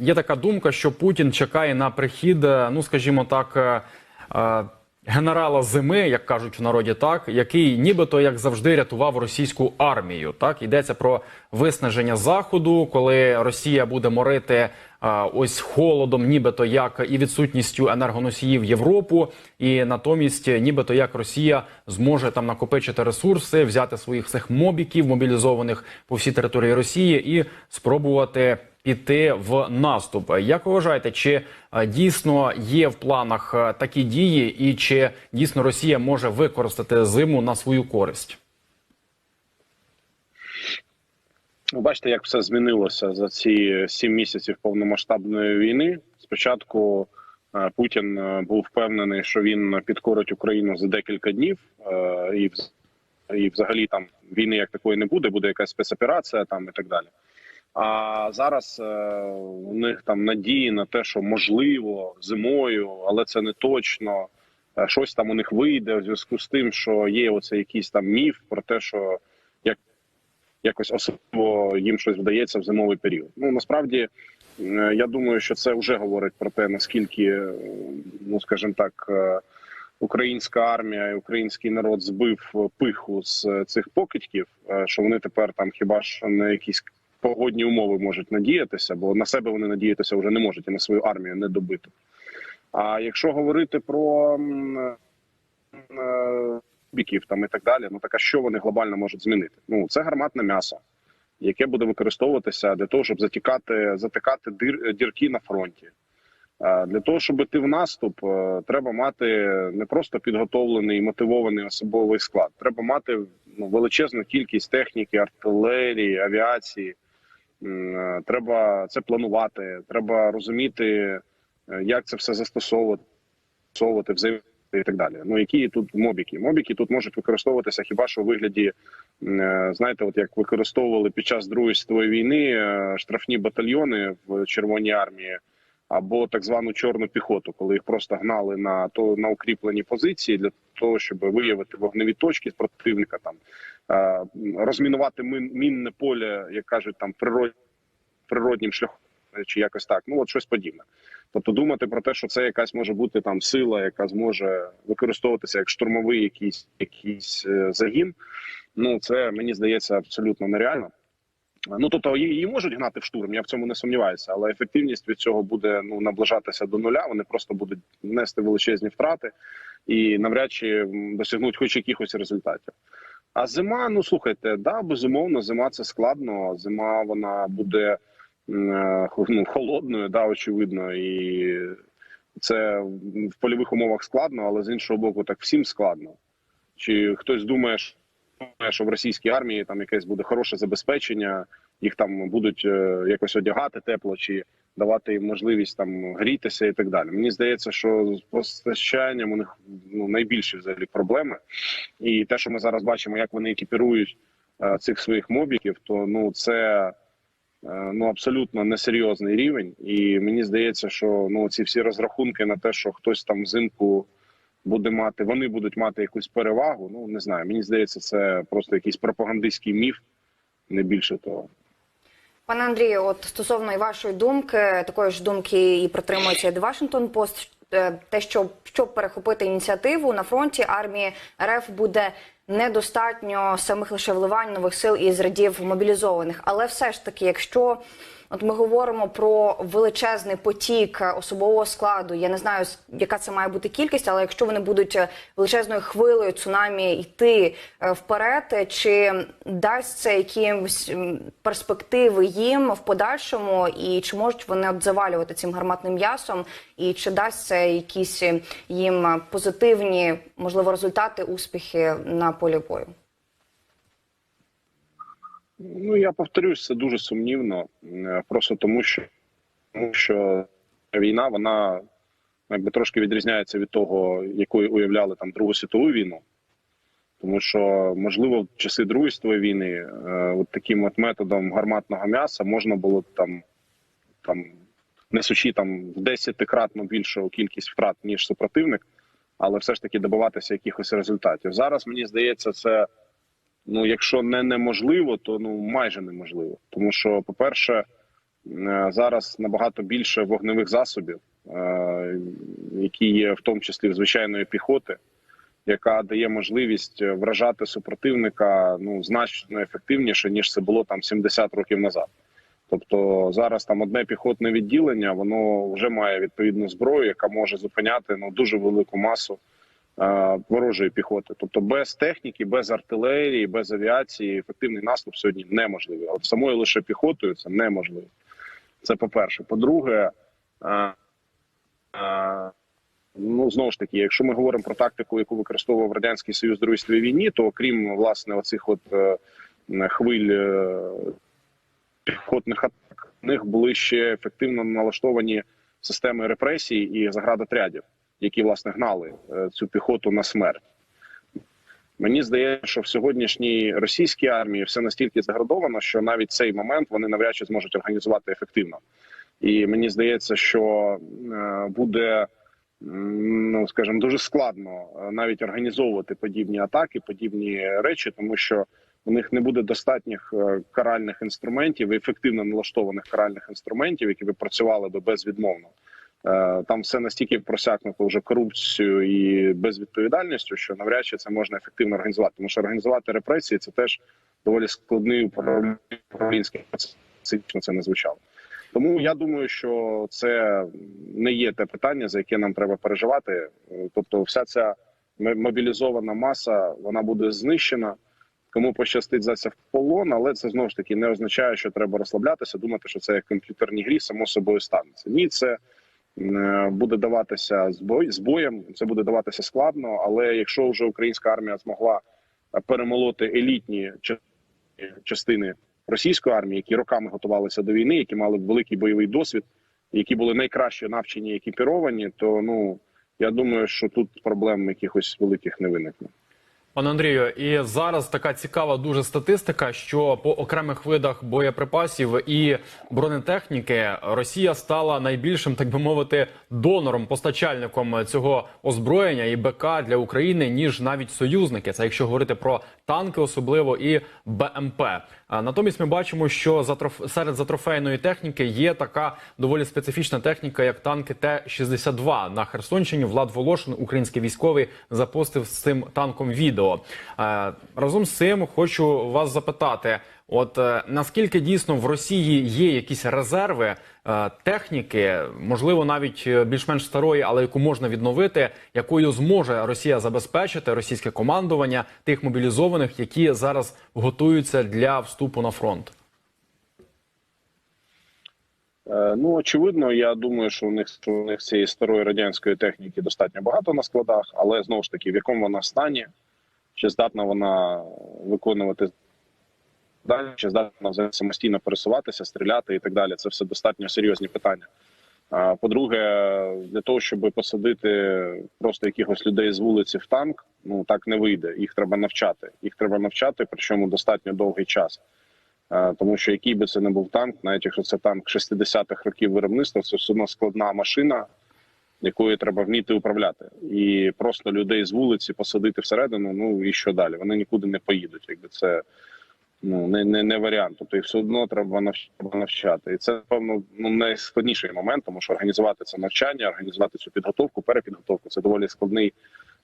є така думка, що Путін чекає на прихід, е, ну скажімо так. е, е, Генерала зими, як кажуть в народі, так який нібито як завжди рятував російську армію. Так йдеться про виснаження заходу, коли Росія буде морити ось холодом, нібито як і відсутністю енергоносіїв Європу, і натомість, нібито як Росія зможе там накопичити ресурси, взяти своїх цих мобіків, мобілізованих по всій території Росії, і спробувати піти в наступ. Як ви вважаєте, чи е, дійсно є в планах е, такі дії, і чи дійсно Росія може використати зиму на свою користь? Бачите, як все змінилося за ці сім місяців повномасштабної війни. Спочатку е, Путін е, був впевнений, що він підкорить Україну за декілька днів, е, і взагалі там війни як такої не буде, буде якась спецоперація там і так далі. А зараз е, у них там надії на те, що можливо зимою, але це не точно. е, Щось там у них вийде в зв'язку з тим, що є оце якийсь там міф про те, що як якось особливо їм щось вдається в зимовий період. Ну насправді е, я думаю, що це вже говорить про те, наскільки, ну скажімо так, українська армія і український народ збив пиху з цих покидьків, що вони тепер там хіба ж на якісь погодні умови можуть надіятися, бо на себе вони надіятися вже не можуть і на свою армію не добити. А якщо говорити про е, біків там і так далі. Ну так а що вони глобально можуть змінити? Ну це гарматне м'ясо, яке буде використовуватися для того, щоб затікати, затикати дир, дірки на фронті. Для того, щоб йти в наступ, е, треба мати не просто підготовлений і мотивований особовий склад. Треба мати ну, величезну кількість техніки, артилерії, авіації. Е, Треба це планувати. Треба розуміти, е, як це все застосовувати, застосовувати і так далі. Ну які тут мобіки? Мобіки тут можуть використовуватися хіба що у вигляді, е, знаєте, от як використовували під час Другої світової війни штрафні батальйони в Червоній армії. Або так звану чорну піхоту, коли їх просто гнали на то на укріплені позиції для того, щоб виявити вогневі точки з противника, там е, розмінувати мінне поле, як кажуть, там природ, природнім шляхом чи якось так. Ну от щось подібне. Тобто думати про те, що це якась може бути там сила, яка зможе використовуватися як штурмовий якийсь якийсь е, загін. Ну це мені здається абсолютно нереально. Ну тобто її, можуть гнати в штурм, я в цьому не сумніваюся, але ефективність від цього буде ну наближатися до нуля. Вони просто будуть нести величезні втрати і навряд чи досягнуть хоч якихось результатів. А зима, ну слухайте, да, безумовно, зима це складно. Зима вона буде е, ну, холодною, да, очевидно, і це в польових умовах складно, але з іншого боку, так всім складно. Чи хтось думає, що в російській армії там якесь буде хороше забезпечення, їх там будуть е, якось одягати тепло чи давати їм можливість там грітися і так далі. Мені здається, що з постачанням у них ну найбільші взагалі проблеми, і те, що ми зараз бачимо, як вони екіпірують е, цих своїх мобіків, то ну це е, ну абсолютно несерйозний рівень. І мені здається, що ну ці всі розрахунки на те, що хтось там взимку буде мати, вони будуть мати якусь перевагу. Ну не знаю. Мені здається, це просто якийсь пропагандистський міф, не більше того. Пане Андрію, от стосовно і вашої думки, такої ж думки і протримується і пост Washington е, те, що щоб перехопити ініціативу на фронті армії РФ буде недостатньо самих лише вливань нових сил із рядів мобілізованих. Але все ж таки, якщо от ми говоримо про величезний потік особового складу, я не знаю, яка це має бути кількість, але якщо вони будуть е, величезною хвилею цунамі йти е, вперед, чи дасть це якісь перспективи їм в подальшому, і чи можуть вони от завалювати цим гарматним м'ясом, і чи дасть це якісь їм позитивні, можливо, результати, успіхи на полі бою? Ну я повторюсь, це дуже сумнівно, е, просто тому що тому що війна вона якби трошки відрізняється від того, якою уявляли там Другу світову війну. Тому що, можливо, в часи Другої світової війни е, от таким от методом гарматного м'яса можна було там, там несучи там в десятикратно більшу кількість втрат, ніж супротивник, але все ж таки добиватися якихось результатів. Зараз мені здається, це ну, якщо не неможливо, то ну майже неможливо. Тому що, по-перше, е, зараз набагато більше вогневих засобів, е, які є в тому числі звичайної піхоти, яка дає можливість вражати супротивника ну значно ефективніше ніж це було там 70 років назад. Тобто зараз там одне піхотне відділення, воно вже має відповідну зброю, яка може зупиняти ну дуже велику масу е, ворожої піхоти. Тобто без техніки, без артилерії, без авіації ефективний наступ сьогодні неможливий. От самою лише піхотою це неможливо. Це по-перше. По-друге, е, е, ну знову ж таки, якщо ми говоримо про тактику, яку використовував радянський союз в Другій світовій війні, то окрім власне оцих от е, хвиль е, піхотних атак, в них були ще ефективно налаштовані системи репресій і заградотрядів, які власне гнали е, цю піхоту на смерть. Мені здається, що в сьогоднішній російській армії все настільки заградовано, що навіть цей момент вони навряд чи зможуть організувати ефективно. І мені здається, що е, буде ну скажімо, дуже складно е, навіть організовувати подібні атаки, подібні речі, тому що у них не буде достатніх е, каральних інструментів, ефективно налаштованих каральних інструментів, які би працювали би безвідмовно. Е, Там все настільки просякнуто вже корупцією і безвідповідальністю, що навряд чи це можна ефективно організувати. Тому що організувати репресії це теж доволі складний управлінський процес. Це не звучало. Тому я думаю, що це не є те питання, за яке нам треба переживати. Е, Тобто, вся ця мобілізована маса вона буде знищена. Кому пощастить здатися в полон, але це знову ж таки не означає, що треба розслаблятися, думати, що це як в комп'ютерній грі само собою станеться. Ні, це е, буде даватися з боєм, це буде даватися складно. Але якщо вже українська армія змогла е, перемолоти елітні ча- частини російської армії, які роками готувалися до війни, які мали великий бойовий досвід, які були найкраще навчені, екіпіровані, то ну я думаю, що тут проблем якихось великих не виникне. Пане Андрію, і зараз така цікава дуже статистика, що по окремих видах боєприпасів і бронетехніки Росія стала найбільшим, так би мовити, донором, постачальником цього озброєння і БК для України, ніж навіть союзники. Це якщо говорити про танки, особливо і БМП. Натомість ми бачимо, що за серед затрофейної техніки є така доволі специфічна техніка, як танки Т-62 на Херсонщині. Влад Волошин, український військовий, запостив з цим танком відео. Е, Разом з цим хочу вас запитати: от е, наскільки дійсно в Росії є якісь резерви е, техніки, можливо, навіть е, більш-менш старої, але яку можна відновити, якою зможе Росія забезпечити російське командування тих мобілізованих, які зараз готуються для вступу на фронт? Ну очевидно, я думаю, що у них у них цієї старої радянської техніки достатньо багато на складах, але знову ж таки, в якому вона стані, чи здатна вона виконувати далі, чи здатна взагалі самостійно пересуватися, стріляти і так далі. Це все достатньо серйозні питання. По-друге, для того, щоб посадити просто якихось людей з вулиці в танк, ну так не вийде. Їх треба навчати. Їх треба навчати, причому достатньо довгий час. Тому що який би це не був танк, навіть якщо це танк 60-х років виробництва, це все одно складна машина, якою треба вміти управляти, і просто людей з вулиці посадити всередину. Ну і що далі? Вони нікуди не поїдуть. Якби це ну не, не, не варіант. Тобто їх все одно треба навч- навчати. І це напевно ну найскладніший момент, тому що організувати це навчання, організувати цю підготовку, перепідготовку це доволі складний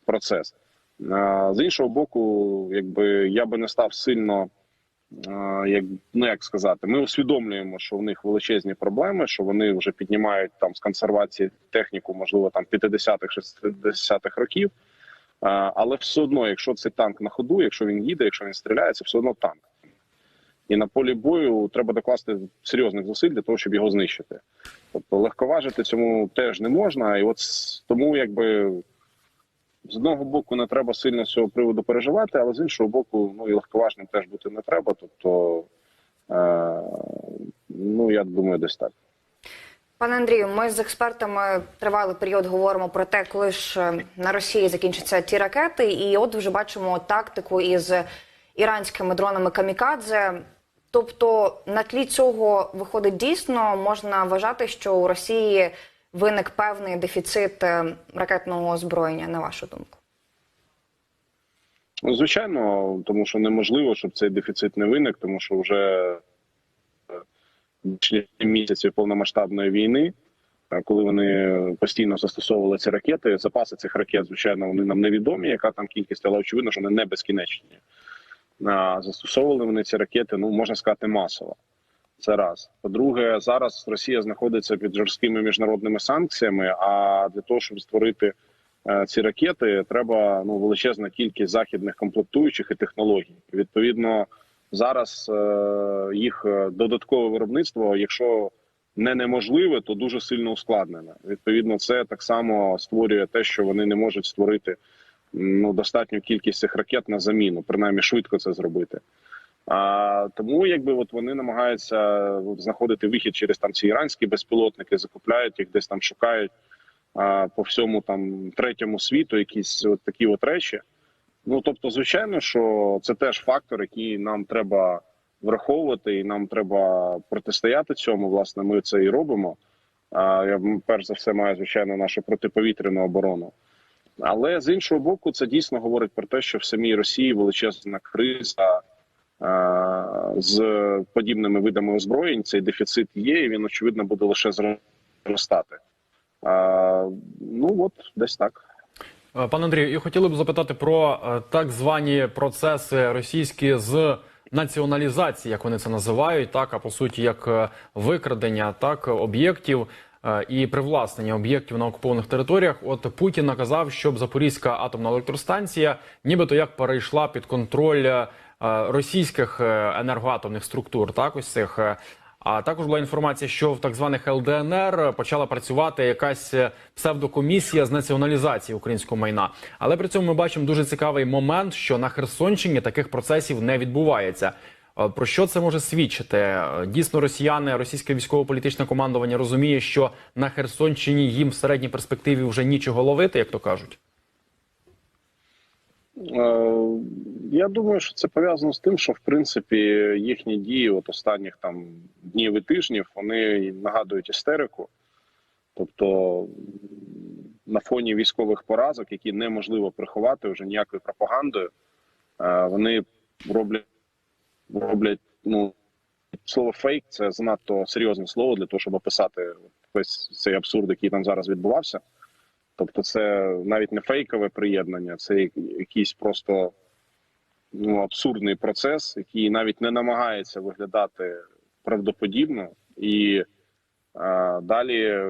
процес. З іншого боку, якби я би не став сильно. Як ну як сказати, ми усвідомлюємо, що в них величезні проблеми, що вони вже піднімають там з консервації техніку, можливо, там 50-х, 60-х років. Але все одно, якщо цей танк на ходу, якщо він їде, якщо він стріляє, це все одно танк. І на полі бою треба докласти серйозних зусиль для того, щоб його знищити. Тобто легковажити цьому теж не можна, і от тому якби з одного боку не треба сильно з цього приводу переживати, але з іншого боку, ну і легковажним теж бути не треба. Тобто, е, ну я думаю, десь так. Пане Андрію, ми з експертами тривалий період говоримо про те, коли ж е, на Росії закінчаться ті ракети, і от вже бачимо тактику із іранськими дронами камікадзе. Тобто, на тлі цього виходить дійсно, можна вважати, що у Росії виник певний дефіцит е, ракетного озброєння, на вашу думку. Ну, звичайно, тому що неможливо, щоб цей дефіцит не виник, тому що вже сім місяців повномасштабної війни, е, коли вони постійно застосовували ці ракети. Запаси цих ракет, звичайно, вони нам невідомі, яка там кількість, але очевидно, що вони не безкінечні. Застосовували вони ці ракети, ну можна сказати, масово. Це раз. По-друге, зараз Росія знаходиться під жорсткими міжнародними санкціями. А для того, щоб створити е, ці ракети, треба ну величезна кількість західних комплектуючих і технологій. Відповідно, зараз е, їх е, додаткове виробництво, якщо не неможливе, то дуже сильно ускладнене. Відповідно, це так само створює те, що вони не можуть створити ну достатню кількість цих ракет на заміну, принаймні швидко це зробити. А тому, якби от вони намагаються знаходити вихід через там ці іранські безпілотники, закупляють їх, десь там шукають а, по всьому там третьому світу, якісь от такі от речі. Ну тобто, звичайно, що це теж фактор, який нам треба враховувати, і нам треба протистояти цьому. Власне, ми це і робимо. А я перш за все маю звичайно нашу протиповітряну оборону. Але з іншого боку, це дійсно говорить про те, що в самій Росії величезна криза е, з подібними видами озброєнь. Цей дефіцит є, і він очевидно буде лише зростати. Е, ну от десь так. Е, Пане Андрію, і хотіли б запитати про е, так звані процеси російські з націоналізації, як вони це називають, так а по суті, як е, викрадення так об'єктів і привласнення об'єктів на окупованих територіях. От Путін наказав, щоб Запорізька атомна електростанція, нібито як перейшла під контроль е, російських е, енергоатомних структур, так ось цих. е, а також була інформація, що в так званих ЛДНР почала працювати якась е, псевдокомісія з націоналізації українського майна. Але при цьому ми бачимо дуже цікавий момент, що на Херсонщині таких процесів не відбувається. Е, Про що це може свідчити? Е, Дійсно, росіяни, російське військово-політичне командування розуміє, що на Херсонщині їм в середній перспективі вже нічого ловити, як то кажуть. Е, Я думаю, що це пов'язано з тим, що в принципі їхні дії от останніх там днів і тижнів вони нагадують істерику. Тобто на фоні військових поразок, які неможливо приховати вже ніякою пропагандою, вони роблять роблять ну слово фейк це занадто серйозне слово для того, щоб описати весь цей абсурд, який там зараз відбувався. Тобто, це навіть не фейкове приєднання, це якийсь просто ну, абсурдний процес, який навіть не намагається виглядати правдоподібно, і а, далі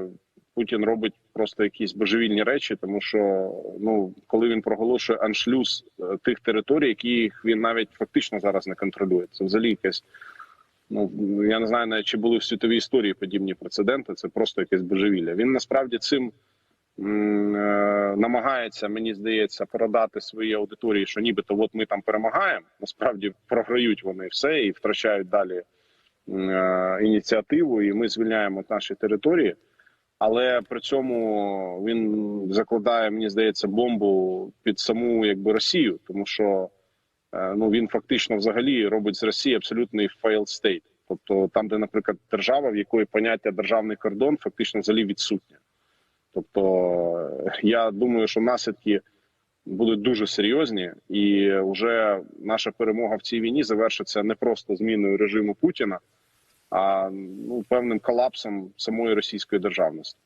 Путін робить просто якісь божевільні речі, тому що ну коли він проголошує аншлюз е, тих територій, яких він навіть фактично зараз не контролює, це взагалі якесь. Ну я не знаю, навіть чи були в світовій історії подібні прецеденти. Це просто якесь божевілля. Він насправді цим е, намагається, мені здається, продати своїй аудиторії, що нібито от ми там перемагаємо. Насправді програють вони все і втрачають далі е, ініціативу, і ми звільняємо наші території. Але при цьому він закладає, мені здається, бомбу під саму якби Росію, тому що е, ну він фактично взагалі робить з Росії абсолютний failed state. Тобто там, де, наприклад, держава, в якої поняття державний кордон фактично взагалі відсутнє. Тобто, е, я думаю, що наслідки будуть дуже серйозні, і вже наша перемога в цій війні завершиться не просто зміною режиму Путіна, ну певним колапсом самої російської державності.